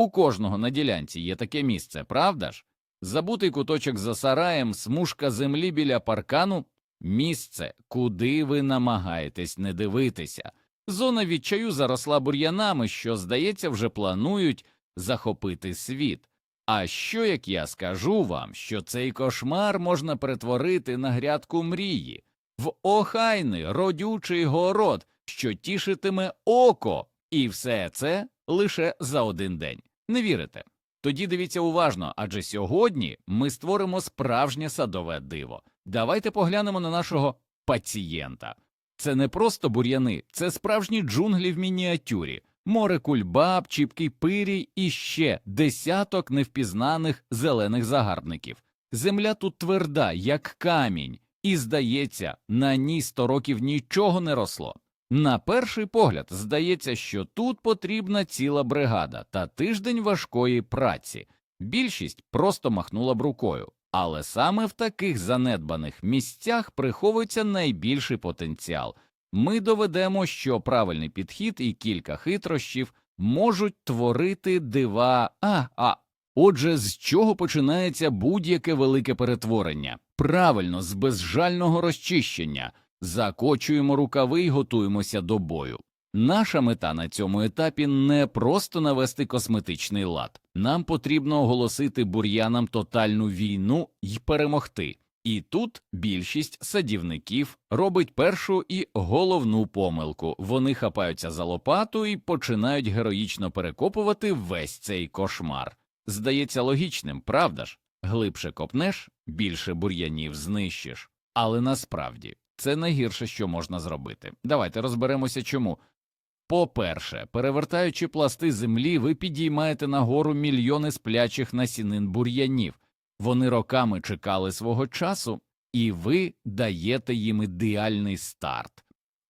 У кожного на ділянці є таке місце, правда ж? Забутий куточок за сараєм, смужка землі біля паркану місце, куди ви намагаєтесь не дивитися. Зона відчаю заросла бур'янами, що, здається, вже планують захопити світ. А що як я скажу вам, що цей кошмар можна перетворити на грядку мрії, в охайний родючий город, що тішитиме око, і все це лише за один день. Не вірите? Тоді дивіться уважно, адже сьогодні ми створимо справжнє садове диво. Давайте поглянемо на нашого пацієнта. Це не просто бур'яни, це справжні джунглі в мініатюрі, море кульбаб, чіпкий пирій і ще десяток невпізнаних зелених загарбників. Земля тут тверда, як камінь, і, здається, на ній сто років нічого не росло. На перший погляд здається, що тут потрібна ціла бригада та тиждень важкої праці. Більшість просто махнула б рукою, але саме в таких занедбаних місцях приховується найбільший потенціал. Ми доведемо, що правильний підхід і кілька хитрощів можуть творити дива. А, а отже, з чого починається будь-яке велике перетворення? Правильно, з безжального розчищення. Закочуємо рукави і готуємося до бою. Наша мета на цьому етапі не просто навести косметичний лад, нам потрібно оголосити бур'янам тотальну війну і перемогти. І тут більшість садівників робить першу і головну помилку вони хапаються за лопату і починають героїчно перекопувати весь цей кошмар. Здається логічним, правда ж? Глибше копнеш, більше бур'янів знищиш. Але насправді це найгірше, що можна зробити. Давайте розберемося чому. По-перше, перевертаючи пласти землі, ви підіймаєте нагору мільйони сплячих насінин бур'янів. Вони роками чекали свого часу, і ви даєте їм ідеальний старт.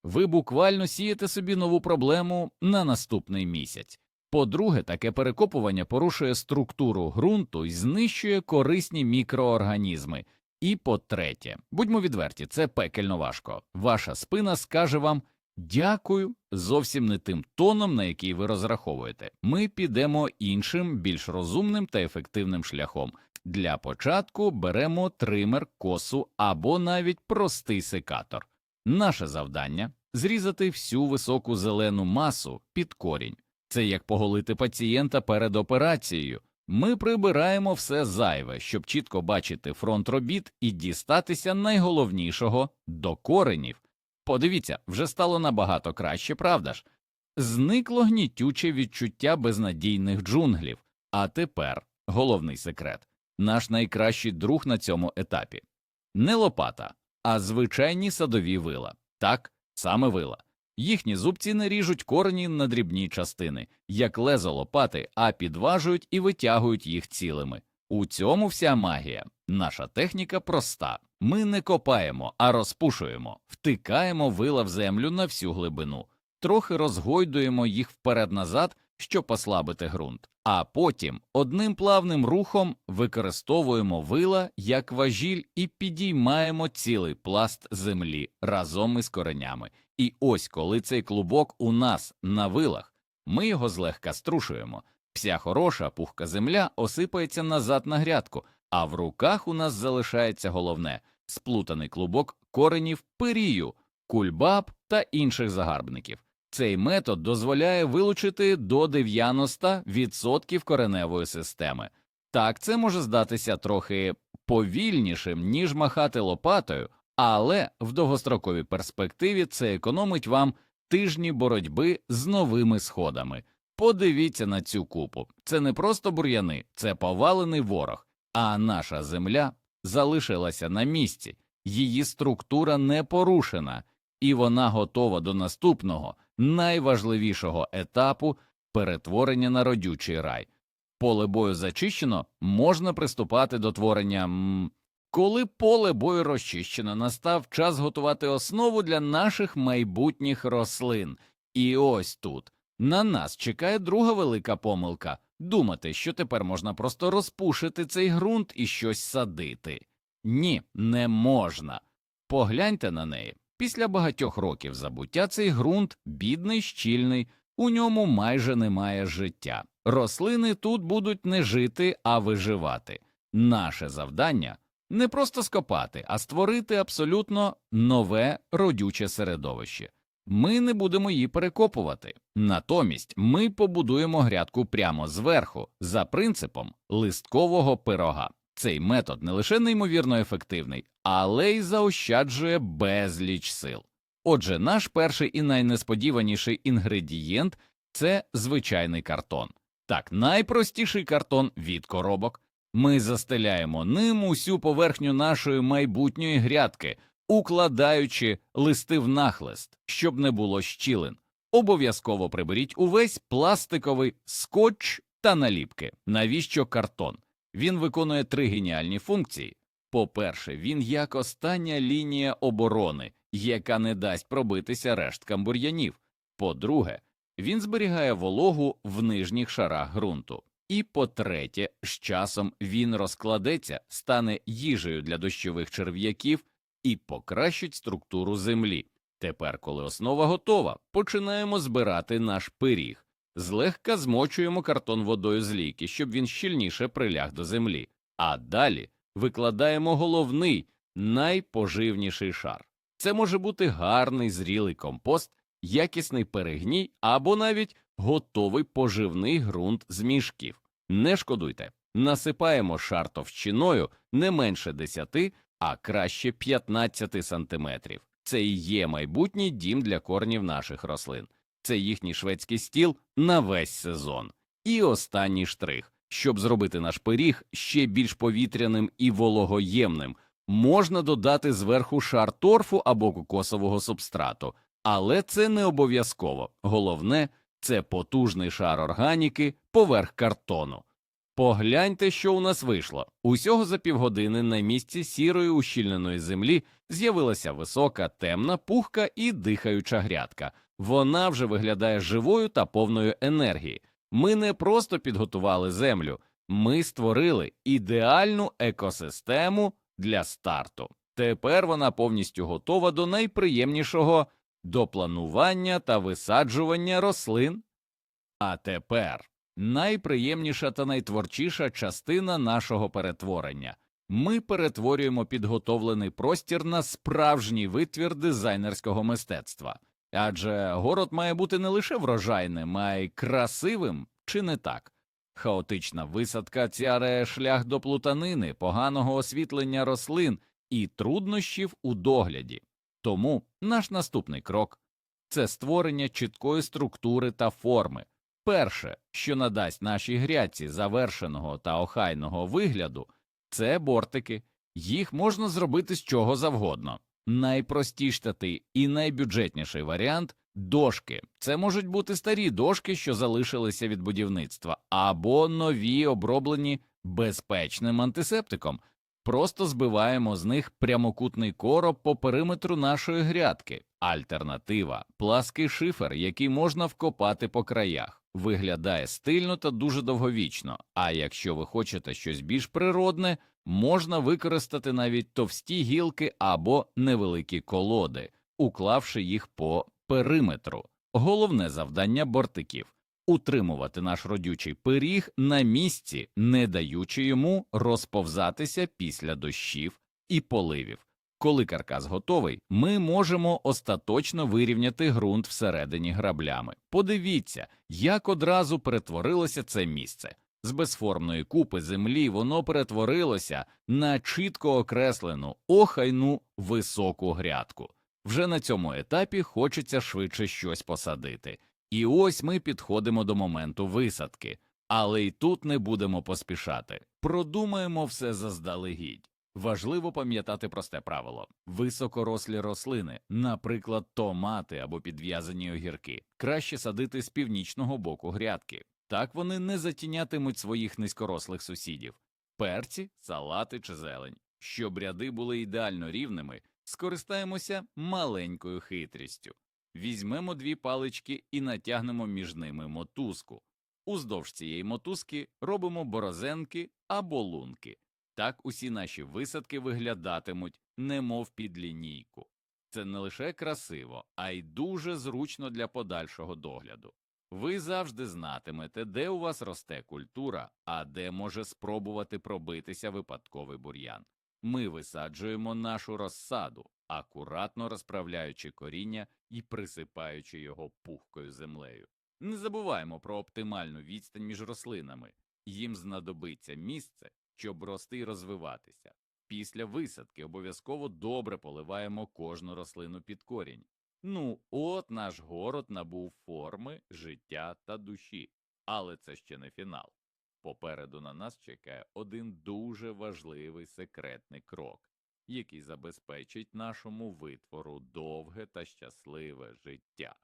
Ви буквально сієте собі нову проблему на наступний місяць. По-друге, таке перекопування порушує структуру ґрунту і знищує корисні мікроорганізми. І по третє, будьмо відверті, це пекельно важко. Ваша спина скаже вам дякую зовсім не тим тоном, на який ви розраховуєте. Ми підемо іншим, більш розумним та ефективним шляхом. Для початку беремо тример, косу або навіть простий секатор. Наше завдання зрізати всю високу зелену масу під корінь. Це як поголити пацієнта перед операцією. Ми прибираємо все зайве, щоб чітко бачити фронт робіт і дістатися найголовнішого до коренів. Подивіться, вже стало набагато краще, правда ж? Зникло гнітюче відчуття безнадійних джунглів. А тепер головний секрет наш найкращий друг на цьому етапі не лопата, а звичайні садові вила. Так, саме вила. Їхні зубці не ріжуть корені на дрібні частини, як лезо лопати, а підважують і витягують їх цілими. У цьому вся магія. Наша техніка проста. Ми не копаємо, а розпушуємо, втикаємо вила в землю на всю глибину, трохи розгойдуємо їх вперед назад, щоб послабити ґрунт, а потім одним плавним рухом використовуємо вила як важіль і підіймаємо цілий пласт землі разом із коренями. І ось коли цей клубок у нас на вилах, ми його злегка струшуємо. Вся хороша пухка земля осипається назад на грядку, а в руках у нас залишається головне сплутаний клубок коренів пирію, кульбаб та інших загарбників. Цей метод дозволяє вилучити до 90% кореневої системи. Так, це може здатися трохи повільнішим, ніж махати лопатою, але в довгостроковій перспективі це економить вам тижні боротьби з новими сходами. Подивіться на цю купу. Це не просто бур'яни, це повалений ворог, а наша земля залишилася на місці, її структура не порушена, і вона готова до наступного найважливішого етапу перетворення на родючий рай. Поле бою зачищено, можна приступати до творення. м, Коли поле бою розчищено, настав час готувати основу для наших майбутніх рослин. І ось тут на нас чекає друга велика помилка думати, що тепер можна просто розпушити цей ґрунт і щось садити. Ні, не можна. Погляньте на неї. Після багатьох років забуття цей ґрунт бідний, щільний, у ньому майже немає життя. Рослини тут будуть не жити, а виживати. Наше завдання не просто скопати, а створити абсолютно нове родюче середовище. Ми не будемо її перекопувати. Натомість ми побудуємо грядку прямо зверху, за принципом листкового пирога. Цей метод не лише неймовірно ефективний, але й заощаджує безліч сил. Отже, наш перший і найнесподіваніший інгредієнт це звичайний картон. Так, найпростіший картон від коробок. Ми застеляємо ним усю поверхню нашої майбутньої грядки, укладаючи листи в нахлист, щоб не було щілин. Обов'язково приберіть увесь пластиковий скотч та наліпки. Навіщо картон? Він виконує три геніальні функції. По-перше, він як остання лінія оборони, яка не дасть пробитися решткам бур'янів. По-друге, він зберігає вологу в нижніх шарах ґрунту. І по-третє, з часом він розкладеться, стане їжею для дощових черв'яків і покращить структуру землі. Тепер, коли основа готова, починаємо збирати наш пиріг. Злегка змочуємо картон водою з лійки, щоб він щільніше приляг до землі, а далі викладаємо головний, найпоживніший шар. Це може бути гарний зрілий компост, якісний перегній або навіть готовий поживний ґрунт з мішків. Не шкодуйте, насипаємо шар товщиною не менше 10, а краще 15 сантиметрів. Це і є майбутній дім для корнів наших рослин. Це їхній шведський стіл на весь сезон. І останній штрих. Щоб зробити наш пиріг ще більш повітряним і вологоємним, можна додати зверху шар торфу або кокосового субстрату, але це не обов'язково. Головне це потужний шар органіки поверх картону. Погляньте, що у нас вийшло. Усього за півгодини на місці сірої ущільненої землі з'явилася висока, темна, пухка і дихаюча грядка. Вона вже виглядає живою та повною енергії. Ми не просто підготували землю, ми створили ідеальну екосистему для старту. Тепер вона повністю готова до найприємнішого до планування та висаджування рослин. А тепер найприємніша та найтворчіша частина нашого перетворення. Ми перетворюємо підготовлений простір на справжній витвір дизайнерського мистецтва. Адже город має бути не лише врожайним, а й красивим, чи не так? Хаотична висадка цяре шлях до плутанини, поганого освітлення рослин і труднощів у догляді. Тому наш наступний крок це створення чіткої структури та форми. Перше, що надасть нашій грядці завершеного та охайного вигляду, це бортики. Їх можна зробити з чого завгодно. Найпростіший і найбюджетніший варіант дошки. Це можуть бути старі дошки, що залишилися від будівництва, або нові, оброблені безпечним антисептиком. Просто збиваємо з них прямокутний короб по периметру нашої грядки. Альтернатива плаский шифер, який можна вкопати по краях. Виглядає стильно та дуже довговічно. А якщо ви хочете щось більш природне, можна використати навіть товсті гілки або невеликі колоди, уклавши їх по периметру. Головне завдання бортиків утримувати наш родючий пиріг на місці, не даючи йому розповзатися після дощів і поливів. Коли каркас готовий, ми можемо остаточно вирівняти ґрунт всередині граблями. Подивіться, як одразу перетворилося це місце. З безформної купи землі воно перетворилося на чітко окреслену, охайну високу грядку. Вже на цьому етапі хочеться швидше щось посадити. І ось ми підходимо до моменту висадки, але й тут не будемо поспішати. Продумаємо все заздалегідь. Важливо пам'ятати просте правило високорослі рослини, наприклад, томати або підв'язані огірки, краще садити з північного боку грядки. Так вони не затінятимуть своїх низькорослих сусідів, перці, салати чи зелень. Щоб ряди були ідеально рівними, скористаємося маленькою хитрістю. Візьмемо дві палички і натягнемо між ними мотузку. Уздовж цієї мотузки робимо борозенки або лунки. Так усі наші висадки виглядатимуть, немов під лінійку. Це не лише красиво, а й дуже зручно для подальшого догляду. Ви завжди знатимете, де у вас росте культура, а де може спробувати пробитися випадковий бур'ян. Ми висаджуємо нашу розсаду, акуратно розправляючи коріння і присипаючи його пухкою землею. Не забуваємо про оптимальну відстань між рослинами. Їм знадобиться місце, щоб рости і розвиватися. Після висадки обов'язково добре поливаємо кожну рослину під корінь. Ну, от наш город набув форми, життя та душі. Але це ще не фінал. Попереду на нас чекає один дуже важливий секретний крок, який забезпечить нашому витвору довге та щасливе життя.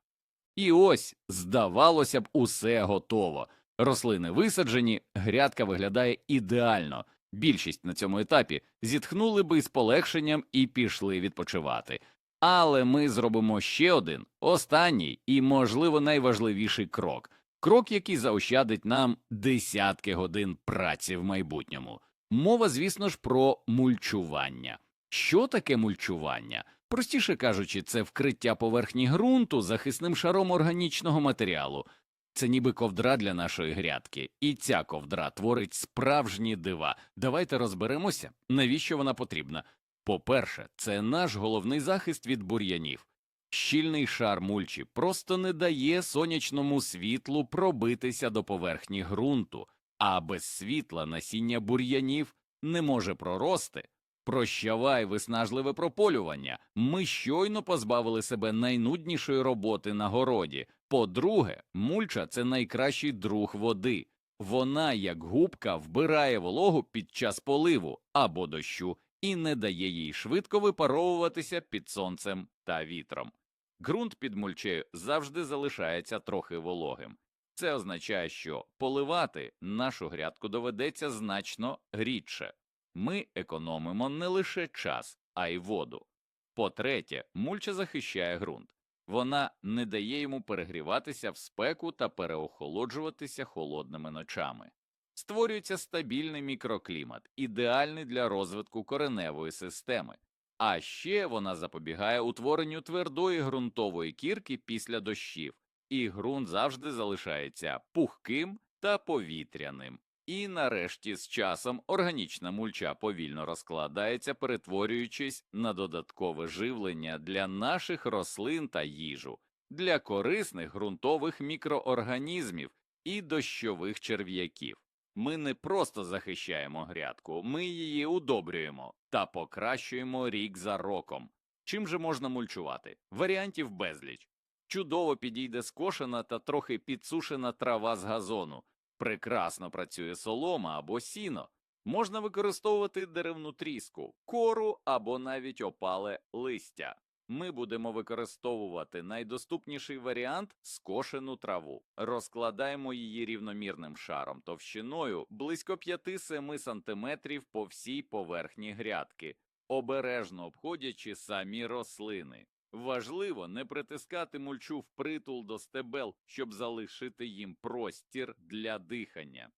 І ось, здавалося б, усе готово. Рослини висаджені, грядка виглядає ідеально. Більшість на цьому етапі зітхнули би з полегшенням і пішли відпочивати. Але ми зробимо ще один, останній і, можливо, найважливіший крок. Крок, який заощадить нам десятки годин праці в майбутньому. Мова, звісно ж, про мульчування. Що таке мульчування? Простіше кажучи, це вкриття поверхні ґрунту захисним шаром органічного матеріалу. Це ніби ковдра для нашої грядки, і ця ковдра творить справжні дива. Давайте розберемося, навіщо вона потрібна. По-перше, це наш головний захист від бур'янів. Щільний шар мульчі просто не дає сонячному світлу пробитися до поверхні ґрунту, а без світла насіння бур'янів не може прорости. Прощавай виснажливе прополювання. Ми щойно позбавили себе найнуднішої роботи на городі. По-друге, мульча це найкращий друг води. Вона, як губка, вбирає вологу під час поливу або дощу і не дає їй швидко випаровуватися під сонцем та вітром. Ґрунт під мульчею завжди залишається трохи вологим. Це означає, що поливати нашу грядку доведеться значно рідше. Ми економимо не лише час, а й воду. По-третє, мульча захищає ґрунт. Вона не дає йому перегріватися в спеку та переохолоджуватися холодними ночами. Створюється стабільний мікроклімат, ідеальний для розвитку кореневої системи. А ще вона запобігає утворенню твердої ґрунтової кірки після дощів, і ґрунт завжди залишається пухким та повітряним. І нарешті з часом органічна мульча повільно розкладається, перетворюючись на додаткове живлення для наших рослин та їжу, для корисних ґрунтових мікроорганізмів і дощових черв'яків. Ми не просто захищаємо грядку, ми її удобрюємо та покращуємо рік за роком. Чим же можна мульчувати? Варіантів безліч. Чудово підійде скошена та трохи підсушена трава з газону. Прекрасно працює солома або сіно. Можна використовувати деревну тріску, кору або навіть опале листя. Ми будемо використовувати найдоступніший варіант скошену траву. Розкладаємо її рівномірним шаром товщиною близько 5-7 см по всій поверхні грядки, обережно обходячи самі рослини. Важливо не притискати мульчу впритул до стебел, щоб залишити їм простір для дихання.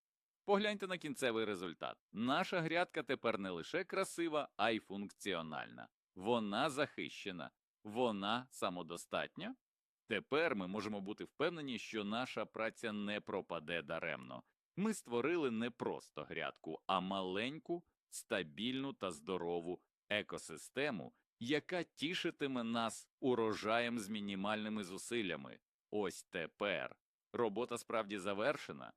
Погляньте на кінцевий результат. Наша грядка тепер не лише красива, а й функціональна. Вона захищена, вона самодостатня. Тепер ми можемо бути впевнені, що наша праця не пропаде даремно. Ми створили не просто грядку, а маленьку, стабільну та здорову екосистему, яка тішитиме нас урожаєм з мінімальними зусиллями. Ось тепер робота справді завершена.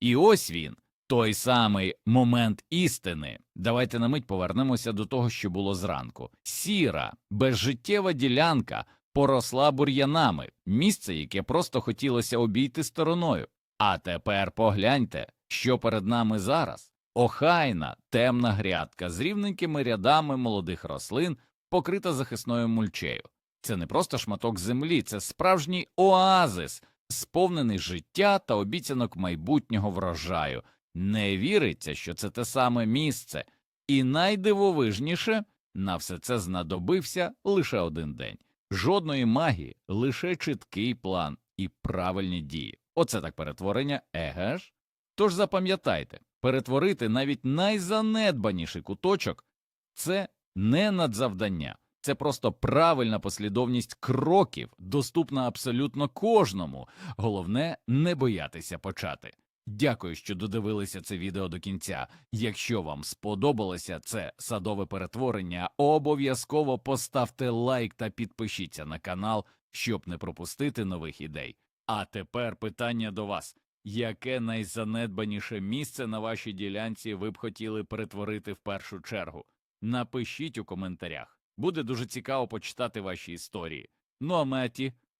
І ось він, той самий момент істини. Давайте на мить повернемося до того, що було зранку. Сіра, безжиттєва ділянка поросла бур'янами, місце, яке просто хотілося обійти стороною. А тепер погляньте, що перед нами зараз. Охайна, темна грядка з рівненькими рядами молодих рослин, покрита захисною мульчею. Це не просто шматок землі, це справжній оазис, сповнений життя та обіцянок майбутнього врожаю. Не віриться, що це те саме місце, і найдивовижніше на все це знадобився лише один день. Жодної магії, лише чіткий план і правильні дії. Оце так перетворення, еге ж? Тож запам'ятайте, перетворити навіть найзанедбаніший куточок це не надзавдання, це просто правильна послідовність кроків, доступна абсолютно кожному. Головне не боятися почати. Дякую, що додивилися це відео до кінця. Якщо вам сподобалося це садове перетворення, обов'язково поставте лайк та підпишіться на канал, щоб не пропустити нових ідей. А тепер питання до вас: яке найзанедбаніше місце на вашій ділянці ви б хотіли перетворити в першу чергу? Напишіть у коментарях. Буде дуже цікаво почитати ваші історії. Ну а Меті,